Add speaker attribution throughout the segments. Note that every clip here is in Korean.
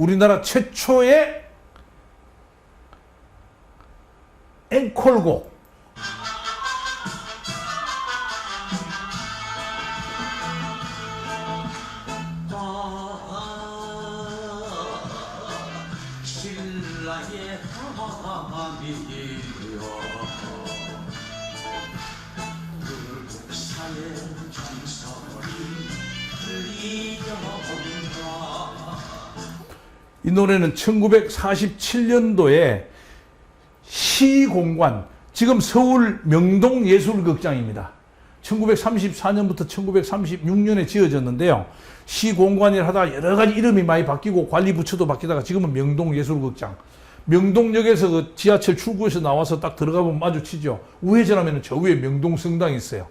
Speaker 1: 우리나라 최초의 앵콜곡
Speaker 2: 이
Speaker 1: 노래는 1947년도에 시공관 지금 서울 명동예술극장입니다. 1934년부터 1936년에 지어졌는데요. 시공관을 하다가 여러 가지 이름이 많이 바뀌고 관리 부처도 바뀌다가 지금은 명동예술극장. 명동역에서 그 지하철 출구에서 나와서 딱 들어가면 마주치죠. 우회전하면 저 위에 명동성당이 있어요.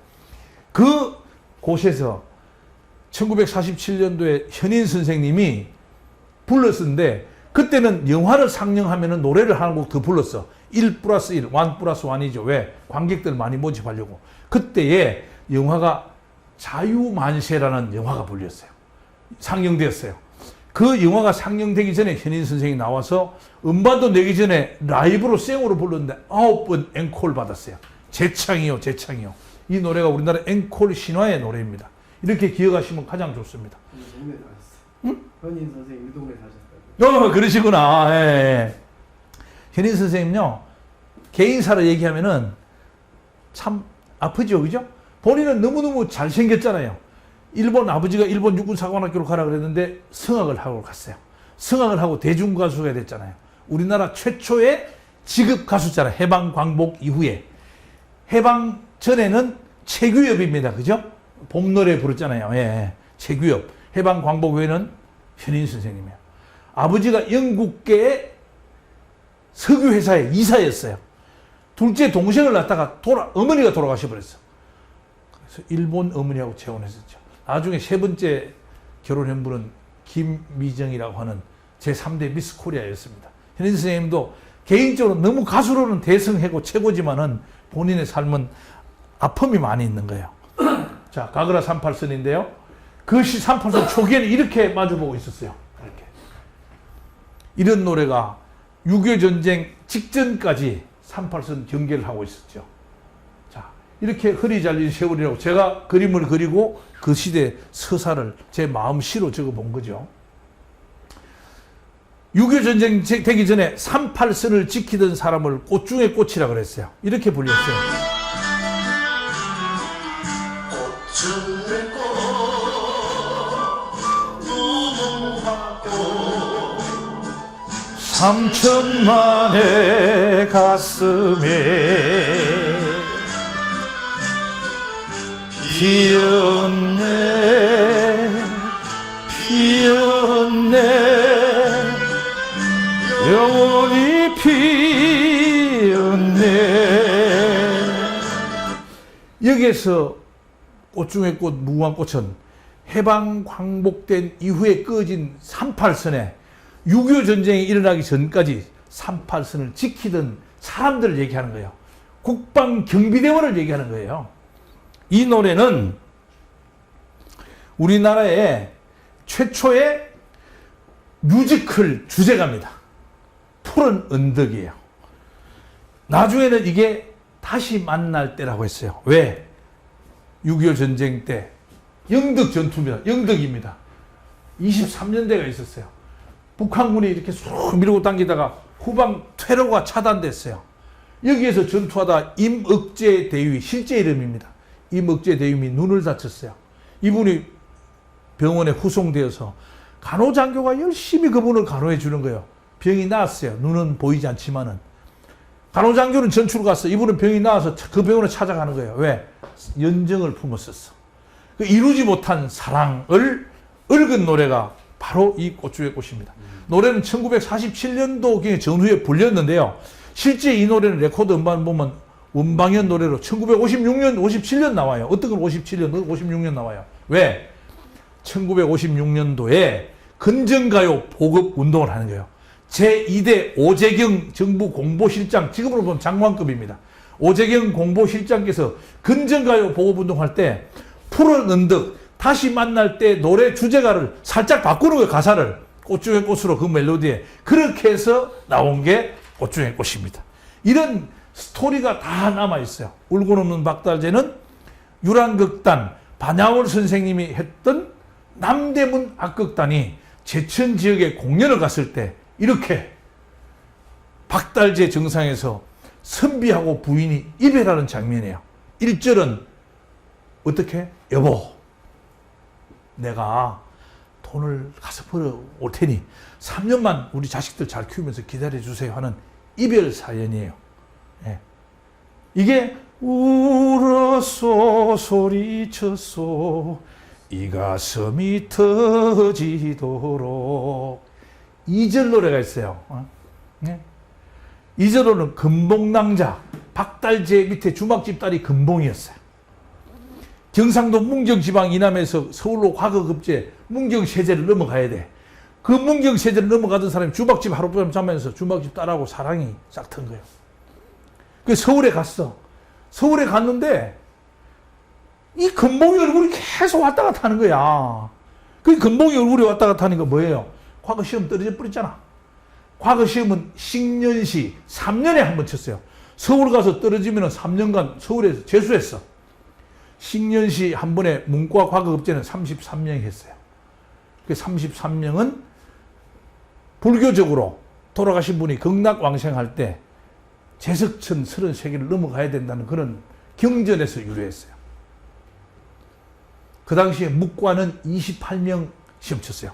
Speaker 1: 그 곳에서 1947년도에 현인 선생님이 불렀었는데 그때는 영화를 상영하면은 노래를 한 곡 더 불렀어. 1 플러스 1, 1 플러스 1이죠. 왜? 관객들 많이 모집하려고. 그때에 영화가 자유만세라는 영화가 불렸어요. 상영되었어요. 그 영화가 상영되기 전에 현인 선생이 나와서 음반도 내기 전에 라이브로 생으로 불렀는데 아홉 번 앵콜 받았어요. 재창이요, 재창이요. 이 노래가 우리나라 앵콜 신화의 노래입니다. 이렇게 기억하시면 가장 좋습니다.
Speaker 3: 사셨어요. 현인 선생님 이 동네 사셨어요.
Speaker 1: 어, 그러시구나. 예, 예. 현인 선생님요, 개인사를 얘기하면은 참 아프죠, 그죠? 본인은 너무너무 잘생겼잖아요. 일본 아버지가 일본 육군사관학교로 가라 그랬는데 성악을 하고 갔어요. 성악을 하고 대중가수가 됐잖아요. 우리나라 최초의 직업 가수잖아요. 해방 광복 이후에. 해방 전에는 최규엽입니다. 그죠? 봄 노래 부르잖아요. 예, 예. 최규엽. 해방 광복 후에는 현인 선생님이에요. 아버지가 영국계의 석유회사의 이사였어요. 둘째 동생을 낳다가 돌아, 어머니가 돌아가셔 버렸어. 그래서 일본 어머니하고 재혼했었죠. 나중에 세 번째 결혼한 분은 김미정이라고 하는 제3대 미스 코리아였습니다. 현인 선생님도 개인적으로 너무 가수로는 대성하고 최고지만은 본인의 삶은 아픔이 많이 있는 거예요. 자, 가그라 38선인데요. 그시 38선 초기에는 이렇게 마주보고 있었어요. 이렇게. 이런 노래가 6.25 전쟁 직전까지 38선 경계를 하고 있었죠. 자, 이렇게 허리 잘린 세월이라고 제가 그림을 그리고 그 시대 서사를 제 마음시로 적어 본 거죠. 6.25 전쟁 제- 되기 전에 38선을 지키던 사람을 꽃 중에 꽃이라 그랬어요. 이렇게 불렸어요. 삼천만의 가슴에 피었네 피었네. 영원히 피었네. 여기에서 꽃 중에 꽃 무궁화꽃은 해방 광복된 이후에 꺼진 38선에 6.25 전쟁이 일어나기 전까지 38선을 지키던 사람들을 얘기하는 거예요. 국방경비대원을 얘기하는 거예요. 이 노래는 우리나라의 최초의 뮤지컬 주제가입니다. 푸른 언덕이에요. 나중에는 이게 다시 만날 때라고 했어요. 왜? 6.25 전쟁 때 영덕 전투입니다. 영덕입니다. 23년대가 있었어요. 북한군이 이렇게 쑥 밀고 당기다가 후방 퇴로가 차단됐어요. 여기에서 전투하다 임억제 대위 실제 이름입니다. 임억제 대위이 눈을 다쳤어요. 이분이 병원에 후송되어서 간호장교가 열심히 그분을 간호해 주는 거예요. 병이 나았어요. 눈은 보이지 않지만은 간호장교는 전출 갔어. 이분은 병이 나와서 그 병원에 찾아가는 거예요. 왜? 연정을 품었었어. 그 이루지 못한 사랑을 읊은 노래가 바로 이 꽃중의 꽃입니다. 노래는 1947년도 전후에 불렸는데요. 실제 이 노래는 레코드 음반 보면 원방연 노래로 1956년, 57년 나와요. 건 57년, 56년 나와요. 왜? 1956년도에 근정가요 보급 운동을 하는 거예요. 제2대 오재경 정부 공보실장, 지금으로 보면 장관급입니다. 오재경 공보실장께서 근정가요 보급 운동할 때 푸른 언덕, 다시 만날 때 노래 주제가를 살짝 바꾸는 거예요, 가사를. 꽃 중의 꽃으로 그 멜로디에 그렇게 해서 나온 게 꽃 중의 꽃입니다. 이런 스토리가 다 남아 있어요. 울고 넘는 박달재는 유란극단 반야월 선생님이 했던 남대문 악극단이 제천 지역에 공연을 갔을 때 이렇게 박달재 정상에서 선비하고 부인이 이별하는 장면이에요. 1절은 어떻게? 여보, 내가 돈을 가서 벌어 올 테니 3년만 우리 자식들 잘 키우면서 기다려 주세요 하는 이별 사연이에요. 예. 이게 울었소 소리쳤소 이 가슴이 터지도록 2절 노래가 있어요. 어? 예. 2절로는 금봉낭자 박달재 밑에 주막집 딸이 금봉이었어요. 경상도 문경 지방 이남에서 서울로 과거급제 문경 세제를 넘어가야 돼. 그 문경 세제를 넘어가던 사람이 주막집 하룻밤 자면서 주막집 딸하고 사랑이 싹 튼 거예요. 그 서울에 갔어. 서울에 갔는데 이 금봉이 얼굴이 계속 왔다 갔다 하는 거야. 그 금봉이 얼굴이 왔다 갔다 하는 거 뭐예요? 과거 시험 떨어져 버렸잖아. 과거 시험은 식년시 3년에 한 번 쳤어요. 서울 가서 떨어지면 3년간 서울에서 재수했어. 식년시 한 번에 문과 과거급제는 33명 했어요. 그 33명은 불교적으로 돌아가신 분이 극락왕생할 때 제석천 33개를 넘어가야 된다는 그런 경전에서 유래했어요. 그 당시에 묵과는 28명 시험 쳤어요.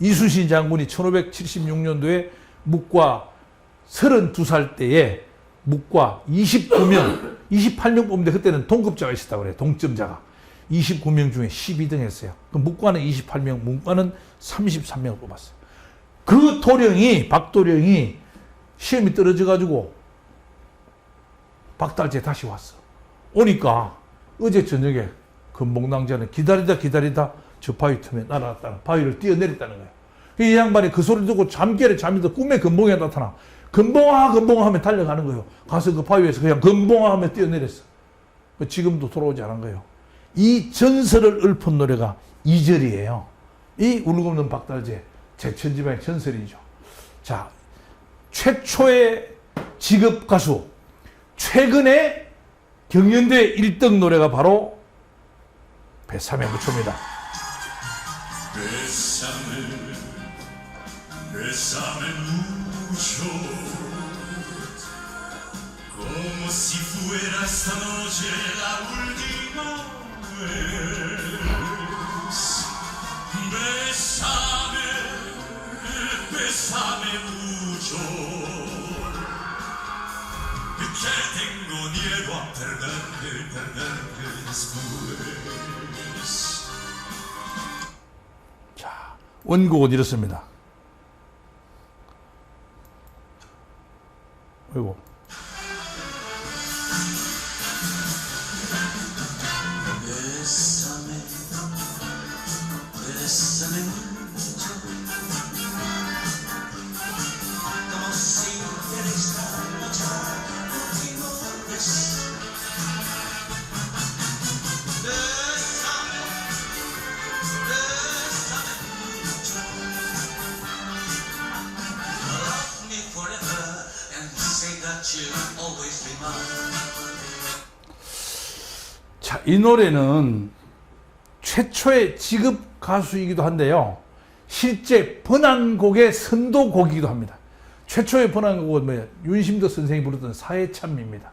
Speaker 1: 이수신 장군이 1576년도에 묵과 32살 때에 묵과 29명, 28명 뽑는데 그때는 동급자가 있었다고 그래요. 동점자가. 29명 중에 12등 했어요. 그 묵과는 28명, 문과는 33명을 뽑았어요. 그 도령이, 박도령이 시험이 떨어져가지고 박달재 다시 왔어. 오니까 어제 저녁에 금봉낭자는 기다리다 기다리다 저 바위 틈에 날아갔다는 바위를 뛰어내렸다는 거예요. 이 양반이 그 소리 듣고 잠결에 잠이 들 꿈에 금봉이 나타나. 금봉아 금봉아 하면 달려가는 거예요. 가서 그 바위에서 그냥 금봉아 하면 뛰어내렸어. 그 지금도 돌아오지 않은 거예요. 이 전설을 읊은 노래가 2절이에요. 이 울고없는 박달재 제천지방의 전설이죠. 자, 최초의 직업 가수 최근에 경연대 1등 노래가 바로 배삼의 무초입니다.
Speaker 2: Bésame, bésame mucho, como si fuera esta noche la última
Speaker 1: 자, 원곡은 이렇습니다. 아이고. 이 노래는 최초의 직업 가수이기도 한데요. 실제 번안곡의 선도곡이기도 합니다. 최초의 번안곡은 뭐예요? 윤심도 선생이 부르던 사해참입니다.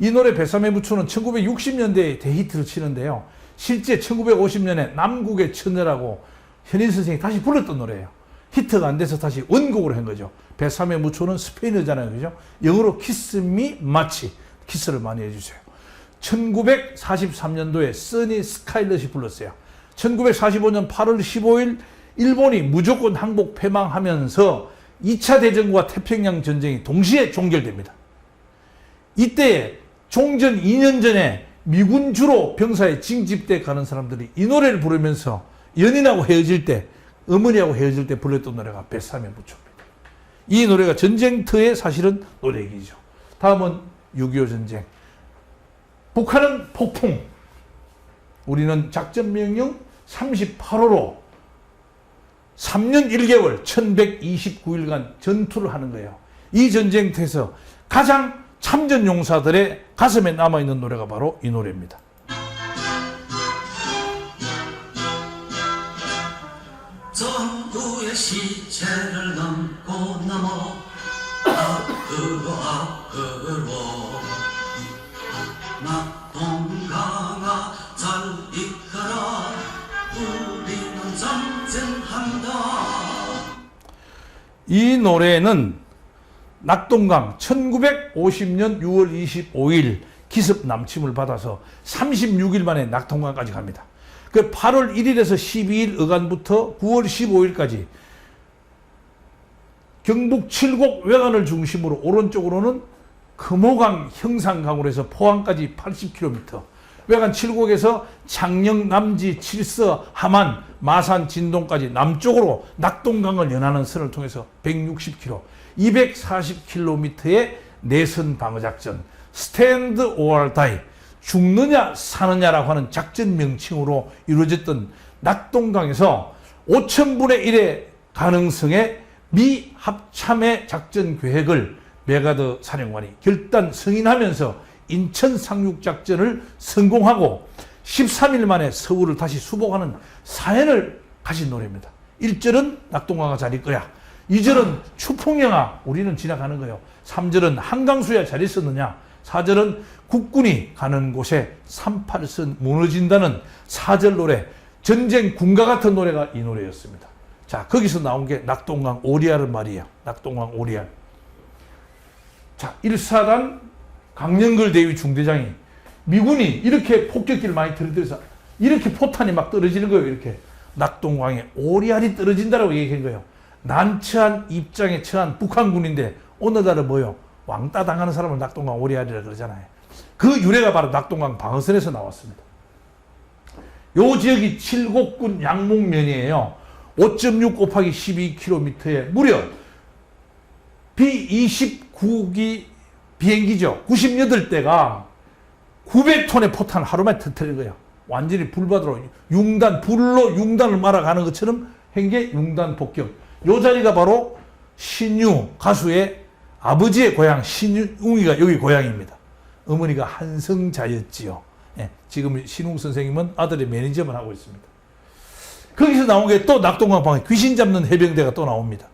Speaker 1: 이 노래 배삼의 부추는 1960년대에 대히트를 치는데요. 실제 1950년에 남국의 처녀라고 현인 선생이 다시 불렀던 노래예요. 히트가 안 돼서 다시 원곡으로 한 거죠. 배삼의 무초는 스페인어잖아요. 그죠? 영어로 키스미 마치. 키스를 많이 해주세요. 1943년도에 써니 스카일럿이 불렀어요. 1945년 8월 15일 일본이 무조건 항복 패망하면서 2차 대전과 태평양 전쟁이 동시에 종결됩니다. 이때 종전 2년 전에 미군 주로 병사에 징집대 가는 사람들이 이 노래를 부르면서 연인하고 헤어질 때 어머니하고 헤어질 때 불렀던 노래가 뱃삼의 부초입니다. 이 노래가 전쟁터의 사실은 노래이죠. 다음은 6.25 전쟁. 북한은 폭풍. 우리는 작전 명령 38호로 3년 1개월 1129일간 전투를 하는 거예요. 이 전쟁터에서 가장 참전 용사들의 가슴에 남아있는 노래가 바로 이 노래입니다.
Speaker 2: 전부의 시체
Speaker 1: 노래는 낙동강 1950년 6월 25일 기습 남침을 받아서 36일 만에 낙동강까지 갑니다. 그 8월 1일에서 12일 어간부터 9월 15일까지 경북 칠곡 외관을 중심으로 오른쪽으로는 금호강 형산강으로 해서 포항까지 80km 외관 칠곡에서 창녕 남지 칠서 함안 마산 진동까지 남쪽으로 낙동강을 연하는 선을 통해서 160km 240km의 내선 방어 작전 스탠드 오알 다이 죽느냐 사느냐라고 하는 작전 명칭으로 이루어졌던 낙동강에서 5천분의 1의 가능성의 미 합참의 작전 계획을 메가드 사령관이 결단 승인하면서 인천 상륙 작전을 성공하고 13일 만에 서울을 다시 수복하는 사연을 가진 노래입니다. 1절은 낙동강가 잘 있거야. 2절은 추풍영아 우리는 지나가는 거요. 3절은 한강수야 잘 있었느냐. 4절은 국군이 가는 곳에 38선 무너진다는 4절 노래 전쟁 군가 같은 노래가 이 노래였습니다. 자 거기서 나온 게 낙동강 오리알은 말이에요. 낙동강 오리알. 자 1사단 강령걸 대위 중대장이 미군이 이렇게 폭격기를 많이 들이대서 이렇게 포탄이 막 떨어지는 거예요. 이렇게 낙동강에 오리알이 떨어진다라고 얘기한 거예요. 난처한 입장에 처한 북한군인데 오늘날은 뭐요? 왕따 당하는 사람을 낙동강 오리알이라 그러잖아요. 그 유래가 바로 낙동강 방어선에서 나왔습니다. 요 지역이 칠곡군 양목면이에요. 5.6 곱하기 12km에 무려 B-29기 비행기죠. 98대가 900톤의 포탄을 하루만에 터뜨린 거예요. 완전히 불바다로 융단, 불로 융단을 말아가는 것처럼 행계 융단 폭격. 요 자리가 바로 신유 가수의 아버지의 고향 신웅이가 여기 고향입니다. 어머니가 한성자였지요. 예, 지금 신웅 선생님은 아들의 매니저만 하고 있습니다. 거기서 나온 게 또 낙동강 방에 귀신 잡는 해병대가 또 나옵니다.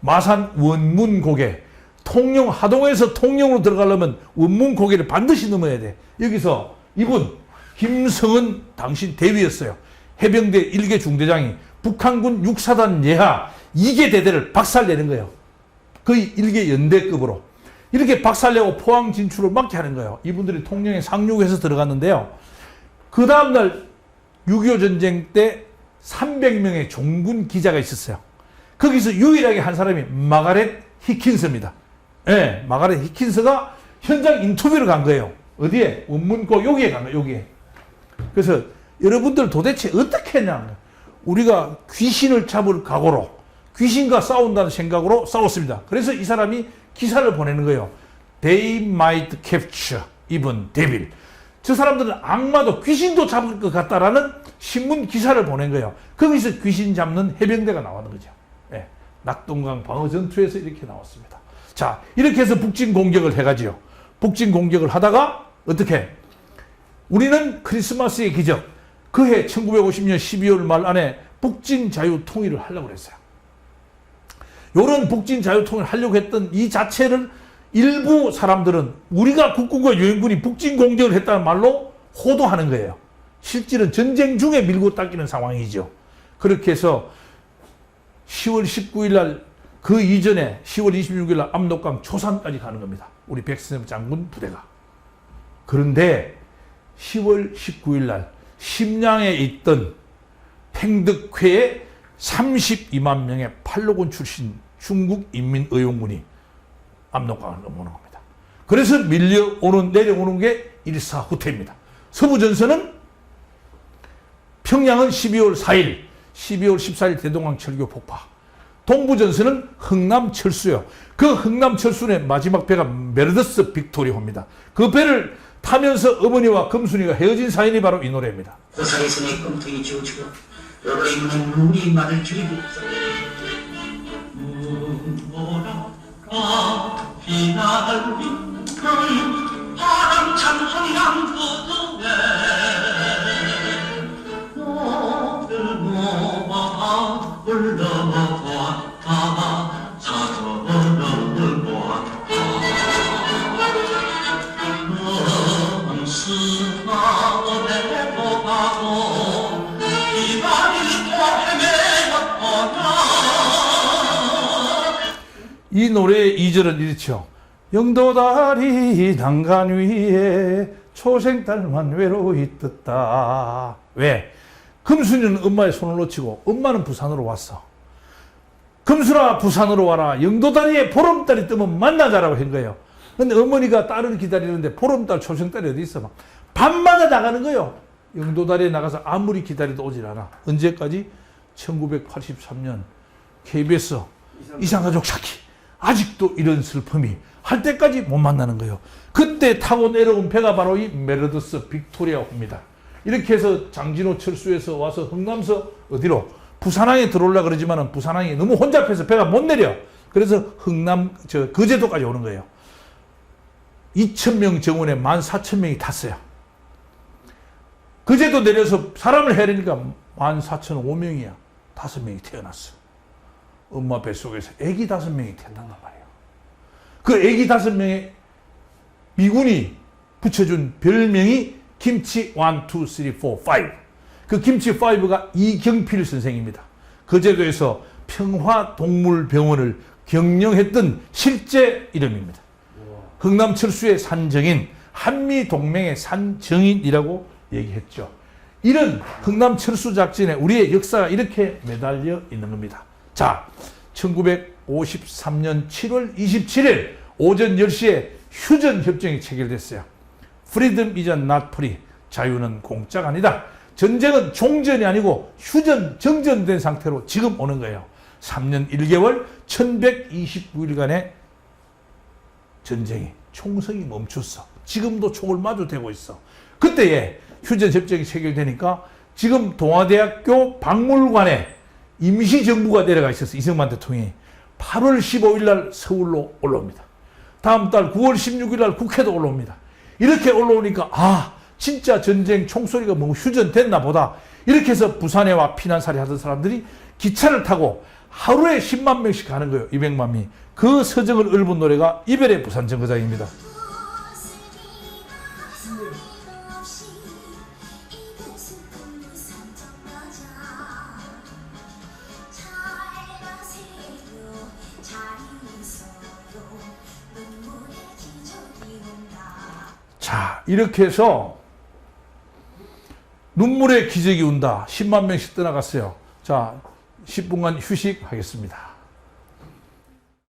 Speaker 1: 마산 원문 고개 통영 하동에서 통영으로 들어가려면 원문 고개를 반드시 넘어야 돼. 여기서 이분 김성은 당신 대위였어요. 해병대 일개 중대장이 북한군 육사단 예하 2개 대대를 박살내는 거예요. 거의 일개 연대급으로. 이렇게 박살내고 포항 진출을 막게 하는 거예요. 이분들이 통영에 상륙해서 들어갔는데요. 그 다음날 6.25 전쟁 때 300명의 종군 기자가 있었어요. 거기서 유일하게 한 사람이 마가렛 히킨스입니다. 예, 마가렛 히킨스가 현장 인터뷰를 간 거예요. 어디에? 원문고 여기에 간 거예요, 여기에. 그래서 여러분들 도대체 어떻게 했냐? 우리가 귀신을 잡을 각오로 귀신과 싸운다는 생각으로 싸웠습니다. 그래서 이 사람이 기사를 보내는 거예요. They might capture even devil. 저 사람들은 악마도 귀신도 잡을 것 같다라는 신문 기사를 보낸 거예요. 거기서 귀신 잡는 해병대가 나오는 거죠. 예, 낙동강 방어 전투에서 이렇게 나왔습니다. 자, 이렇게 해서 북진 공격을 해가지요. 북진 공격을 하다가 어떻게? 우리는 크리스마스의 기적. 그해 1950년 12월 말 안에 북진 자유 통일을 하려고 했어요. 요런 북진 자유 통일을 하려고 했던 이 자체를 일부 사람들은 우리가 국군과 유엔군이 북진 공격을 했다는 말로 호도하는 거예요. 실질은 전쟁 중에 밀고 당기는 상황이죠. 그렇게 해서 10월 19일 날 그 이전에 10월 26일 날 압록강 초산까지 가는 겁니다. 우리 백승엽 장군 부대가. 그런데 10월 19일 날 심양에 있던 팽덕회에 32만 명의 팔로군 출신 중국 인민의용군이 압록강을 넘어오는 겁니다. 그래서 밀려오는 내려오는 게 일사후퇴입니다. 서부전선은 평양은 12월 4일, 12월 14일 대동강 철교 폭파. 동부전선은 흥남 철수요. 그 흥남 철수의 마지막 배가 메르더스 빅토리호입니다. 그 배를 타면서 어머니와 금순이가 헤어진 사연이 바로 이 노래입니다.
Speaker 4: 그 사이선의 끔통이 지우치고
Speaker 2: 흐르는 눈이만을 즐겼어 눈보라가 휘날린 그 바람찬 한양도도에 너 이
Speaker 1: 노래의 2절은 이렇죠. 영도다리 난간 위에 초생딸만 외로이 떴다. 왜? 금순이는 엄마의 손을 놓치고 엄마는 부산으로 왔어. 금순아 부산으로 와라. 영도다리에 보름달이 뜨면 만나자라고 한 거예요. 근데 어머니가 딸을 기다리는데 보름달 초생달이 어디 있어? 막 밤마다 나가는 거예요. 영도다리에 나가서 아무리 기다려도 오질 않아. 언제까지? 1983년 KBS 이상가족 찾기. 아직도 이런 슬픔이 할 때까지 못 만나는 거예요. 그때 타고 내려온 배가 바로 이 메르더스 빅토리아호입니다. 이렇게 해서 장진호 철수에서 와서 흥남서 어디로 부산항에 들어올라 그러지만은 부산항이 너무 혼잡해서 배가 못 내려. 그래서 흥남 저 거제도까지 오는 거예요. 2,000명 정원에 14,000명이 탔어요. 거제도 내려서 사람을 해내니까 14,005명이야. 다섯 명이 태어났어. 엄마 뱃속에서 아기 다섯 명이 태어난단 말이에요. 그 아기 다섯 명의 미군이 붙여준 별명이 김치 1, 2, 3, 4, 5. 그 김치 5가 이경필 선생입니다. 거제도에서 평화동물병원을 경영했던 실제 이름입니다. 흥남 철수의 산정인, 한미 동맹의 산정인이라고 얘기했죠. 이런 흥남 철수 작전에 우리의 역사가 이렇게 매달려 있는 겁니다. 자, 1953년 7월 27일 오전 10시에 휴전 협정이 체결됐어요. Freedom is not free. 자유는 공짜가 아니다. 전쟁은 종전이 아니고 휴전, 정전된 상태로 지금 오는 거예요. 3년 1개월 1129일간의 전쟁이 총성이 멈췄어. 지금도 총을 마주대고 있어. 그때에 휴전 협정이 체결되니까 지금 동아대학교 박물관에 임시정부가 내려가 있었어. 이승만 대통령이. 8월 15일 날 서울로 올라옵니다. 다음 달 9월 16일 날 국회도 올라옵니다. 이렇게 올라오니까 아 진짜 전쟁 총소리가 뭐 휴전됐나 보다. 이렇게 해서 부산에 와 피난살이 하던 사람들이 기차를 타고 하루에 10만 명씩 가는 거예요. 200만 명. 그 서정을 읊은 노래가 이별의 부산 정거장입니다. 이렇게 해서 눈물의 기적이 온다. 10만 명씩 떠나갔어요. 자, 10분간 휴식하겠습니다.